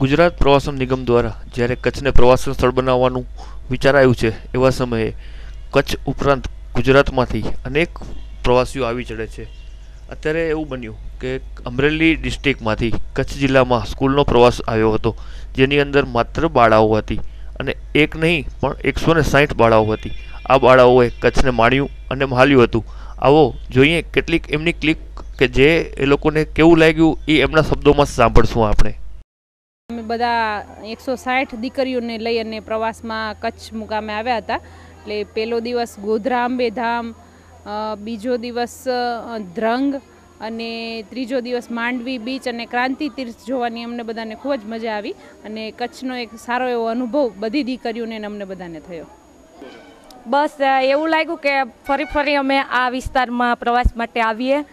ગુજરાત પ્રવાસન નિગમ દ્વારા જ્યારે કચ્છને પ્રવાસન સ્થળ બનાવવાનું વિચારાયું છે, એવા સમયે કચ્છ ઉપરાંત ગુજરાતમાંથી અનેક પ્રવાસીઓ આવી ચડે છે. અત્યારે એવું બન્યું કે અમરેલી ડિસ્ટ્રિક્ટમાંથી કચ્છ જિલ્લામાં સ્કૂલનો પ્રવાસ આવ્યો હતો, જેની અંદર માત્ર બાળાઓ હતી અને એક નહીં, પણ એકસો ને સાઠ બાળાઓ હતી. આ બાળાઓએ કચ્છને માણ્યું અને માલ્યું હતું. આવો જોઈએ કેટલીક એમની ક્લિક કે જે એ લોકોને કેવું લાગ્યું એ એમના શબ્દોમાં સાંભળશું આપણે. અમે બધા એકસો સાઠ દીકરીઓને લઈ અને પ્રવાસમાં કચ્છ મુકામે આવ્યા હતા. એટલે પહેલો દિવસ ગોધરા અંબે ધામ બીજો દિવસ ધ્રંગ અને ત્રીજો દિવસ માંડવી બીચ અને ક્રાંતિ તીર્થ જોવાની અમને બધાને ખૂબ જ મજા આવી અને કચ્છનો એક સારો એવો અનુભવ બધી દીકરીઓને અમને બધાને થયો. બસ એવું લાગ્યું કે ફરી ફરી અમે આ વિસ્તારમાં પ્રવાસ માટે આવીએ.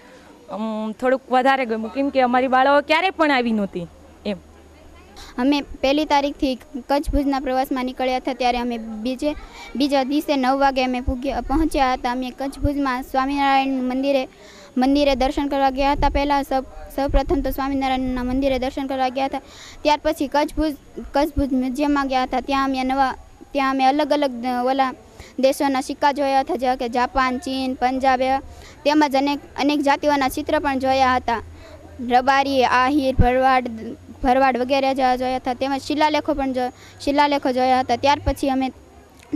થોડુંક વધારે ગમ્યું, કેમ કે અમારી બાળાઓ ક્યારેય પણ આવી નહોતી. અમે પહેલી તારીખથી કચ્છ ભુજના પ્રવાસમાં નીકળ્યા હતા ત્યારે અમે બીજે બીજા દિવસે નવ વાગે અમે પહોંચ્યા હતા. અમે કચ્છ ભુજમાં સ્વામિનારાયણ મંદિરે મંદિરે દર્શન કરવા ગયા હતા. પહેલાં સૌ સૌપ્રથમ તો સ્વામિનારાયણના મંદિરે દર્શન કરવા ગયા હતા. ત્યાર પછી કચ્છ ભુજ કચ્છ ભુજ મ્યુઝિયમમાં ગયા હતા. ત્યાં અમે નવા ત્યાં અમે અલગ અલગ ઓલા દેશોના સિક્કા જોયા હતા, જેવા કે જાપાન, ચીન, પંજાબ તેમજ અનેક અનેક જાતિઓના ચિત્ર પણ જોયા હતા. રબારી, આહિર, ભરવાડ ભરવાડ વગેરે જવા જોયા હતા. તેમજ શિલાલેખો પણ શિલાલેખો જોયા હતા. ત્યાર પછી અમે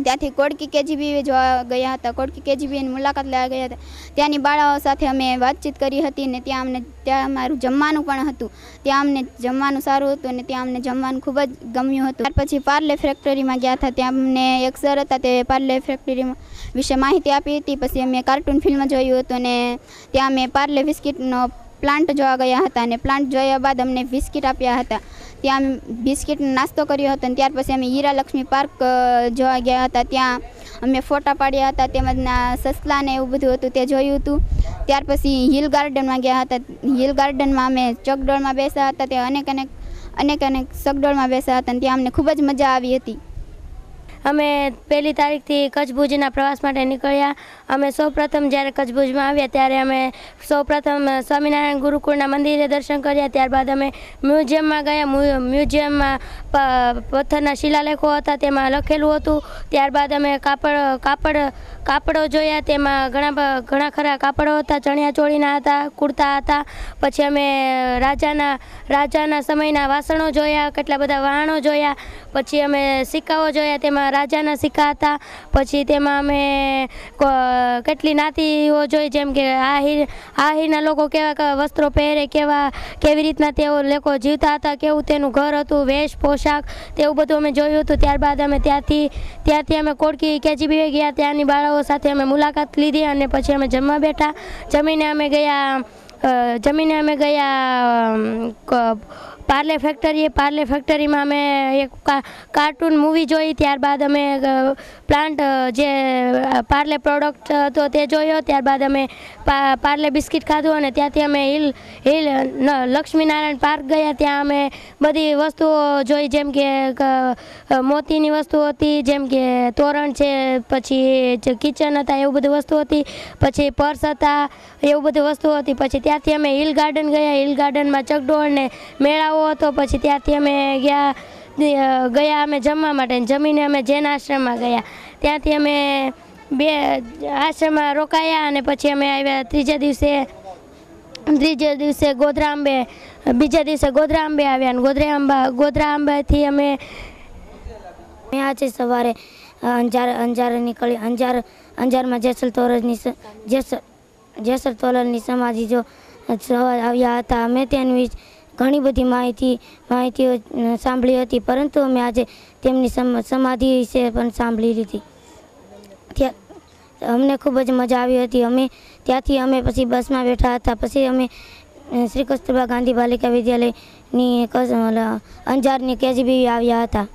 ત્યાંથી કોડકી કેજીબી જોવા ગયા હતા. કોડકી કેજીબીની મુલાકાત લેવા ગયા હતા. ત્યાંની બાળાઓ સાથે અમે વાતચીત કરી હતી ને ત્યાં અમને, ત્યાં અમારું જમવાનું પણ હતું. ત્યાં અમને જમવાનું સારું હતું અને ત્યાં અમને જમવાનું ખૂબ જ ગમ્યું હતું. ત્યાર પછી પાર્લે ફેક્ટરીમાં ગયા હતા. ત્યાં અમને એક સર હતા તે પાર્લે ફેક્ટરીમાં વિશે માહિતી આપી હતી. પછી અમે કાર્ટૂન ફિલ્મ જોયું હતું અને ત્યાં અમે પાર્લે બિસ્કિટનો પ્લાન્ટ જોવા ગયા હતા અને પ્લાન્ટ જોયા બાદ અમને બિસ્કિટ આપ્યા હતા. ત્યાં અમે બિસ્કિટનો નાસ્તો કર્યો હતો અને ત્યાર પછી અમે હીરાલક્ષ્મી પાર્ક જોવા ગયા હતા. ત્યાં અમે ફોટા પાડ્યા હતા તેમજના સસલા ને એવું બધું હતું તે જોયું હતું. ત્યાર પછી હિલ ગાર્ડનમાં ગયા હતા. હિલ ગાર્ડનમાં અમે ચકડોળમાં બેસ્યા હતા, ત્યાં અનેક અનેક અનેક અનેક ચકડોળમાં બેસ્યા હતા અને ત્યાં અમને ખૂબ જ મજા આવી હતી. અમે પહેલી તારીખથી કચ્છ ભુજના પ્રવાસ માટે નીકળ્યા. અમે સૌપ્રથમ જ્યારે કચ્છ ભુજમાં આવ્યા ત્યારે અમે સૌપ્રથમ સ્વામિનારાયણ ગુરુકુળના મંદિરે દર્શન કર્યા. ત્યારબાદ અમે મ્યુઝિયમમાં ગયા. મ્યુઝિયમમાં પથ્થરના શિલાલેખો હતા, તેમાં લખેલું હતું. ત્યારબાદ અમે કાપડ કાપડ, કાપડો જોયા. તેમાં ઘણા ઘણા ખરા કાપડો હતા, ચણિયા ચોળીના હતા, કુર્તા હતા. પછી અમે રાજાના રાજાના સમયના વાસણો જોયા, કેટલા બધા વહાણો જોયા. પછી અમે સિક્કાઓ જોયા. તેમાં રાજાના સિક્કા હતા. પછી તેમાં અમે કેટલી નાતીઓ જોઈ, જેમ કે આહિર, આહિરના લોકો કેવા વસ્ત્રો પહેરે, કેવા, કેવી રીતના તેઓ લોકો જીવતા હતા, કેવું તેનું ઘર હતું, વેશ, પોશાક, તેવું બધું અમે જોયું હતું. ત્યારબાદ અમે ત્યાંથી ત્યાંથી અમે કોડકી કેજીબી ગયા. ત્યાંની બાળાઓ સાથે અમે મુલાકાત લીધી અને પછી અમે જમવા બેઠા. જમીને અમે ગયા જમીને અમે ગયા પાર્લે ફેક્ટરીએ પાર્લે ફેક્ટરીમાં અમે એક કાર્ટૂન મૂવી જોઈ, ત્યારબાદ અમે પ્લાન્ટ જે પાર્લે પ્રોડક્ટ હતો તે જોયો, ત્યારબાદ અમે પાર્લે બિસ્કિટ ખાધું અને ત્યાંથી અમે હિલ હિલ લક્ષ્મીનારાયણ પાર્ક ગયા, ત્યાં અમે બધી વસ્તુઓ જોઈ, જેમ કે મોતીની વસ્તુ હતી, જેમ કે, તોરણ છે, પછી કિચન હતા, એવું બધી વસ્તુ હતી, પછી પર્સ હતા, એવું બધી વસ્તુ હતી, પછી ત્યાંથી અમે હિલ ગાર્ડન ગયા, હિલ ગાર્ડનમાં ચકડોળ ને મેળાવો હતો પછી ત્યાંથી અમે ગયા ગયા અમે જમવા માટે જમીને અમે જૈન આશ્રમમાં ગયા. ત્યાંથી અમે બે આશ્રમમાં રોકાયા અને પછી અમે આવ્યા ત્રીજા દિવસે ત્રીજા દિવસે ગોધરા અંબે બીજા દિવસે ગોધરા અંબે આવ્યા અને ગોધરા અંબા ગોધરા અંબાથી અમે મેં આજે સવારે અંજાર અંજાર નીકળી, અંજાર, અંજારમાં જેસલ તોરજની જેસલ જેસલ તોરલની સમાધિ જો સવાર આવ્યા હતા. અમે તેની ઘણી બધી માહિતી, માહિતીઓ સાંભળી હતી, પરંતુ અમે આજે તેમની સમ- સમાધિ વિશે પણ સાંભળી લીધી. ત્યાં અમને ખૂબ જ મજા આવી હતી. અમે ત્યાંથી અમે પછી બસમાં બેઠા હતા. પછી અમે શ્રી કસ્તુરબા ગાંધી બાલિકા વિદ્યાલયની અંજારની કેજીબી આવ્યા હતા.